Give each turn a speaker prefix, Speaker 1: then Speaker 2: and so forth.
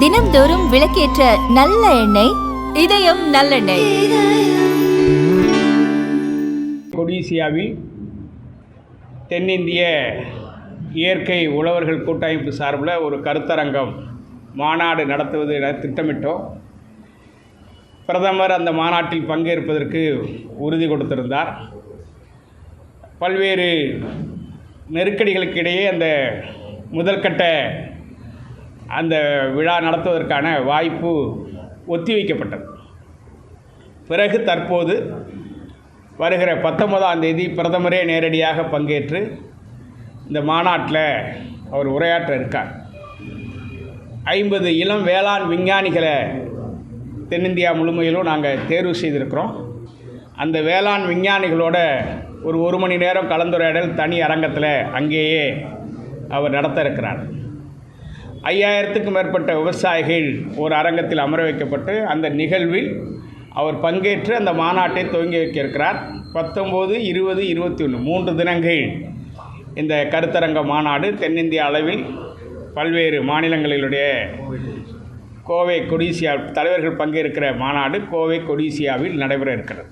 Speaker 1: தினம்தோறும் விளக்கேற்ற நல்ல எண்ணெய் இதயம் நல்லெண்ணெய்.
Speaker 2: கொடிசியாவில் தென்னிந்திய இயற்கை உழவர்கள் கூட்டமைப்பு சார்பில் ஒரு கருத்தரங்கம் மாநாடு நடத்துவது என திட்டமிட்டோம். பிரதமர் அந்த மாநாட்டில் பங்கேற்பதற்கு உறுதி கொடுத்திருந்தார். பல்வேறு நெருக்கடிகளுக்கு இடையே அந்த முதற்கட்ட அந்த விழா நடத்துவதற்கான வாய்ப்பு ஒத்திவைக்கப்பட்டது. பிறகு தற்போது வருகிற பத்தொன்பதாம் தேதி பிரதமரே நேரடியாக பங்கேற்று இந்த மாநாட்டில் அவர் உரையாற்ற இருக்கார். ஐம்பது இளம் வேளாண் விஞ்ஞானிகளை தென்னிந்தியா முழுமையிலும் நாங்கள் தேர்வு செய்திருக்கிறோம். அந்த வேளாண் விஞ்ஞானிகளோட ஒரு ஒரு மணி நேரம் கலந்துரையாடல் தனி அரங்கத்தில் அங்கேயே அவர் நடத்த இருக்கிறார் ஐயாயிரத்துக்கு மேற்பட்ட விவசாயிகள் ஒரு அரங்கத்தில் அமர வைக்கப்பட்டு அந்த நிகழ்வில் அவர் பங்கேற்று அந்த மாநாட்டை துவங்கி வைக்க இருக்கிறார் பத்தொம்போது இருபது இருபத்தி ஒன்று மூன்று தினங்கள் இந்த கருத்தரங்க மாநாடு தென்னிந்திய அளவில் பல்வேறு மாநிலங்களிலுடைய கோவை கொடிசியா தலைவர்கள் பங்கேற்கிற மாநாடு கோவை கொடிசியாவில் நடைபெற இருக்கிறது.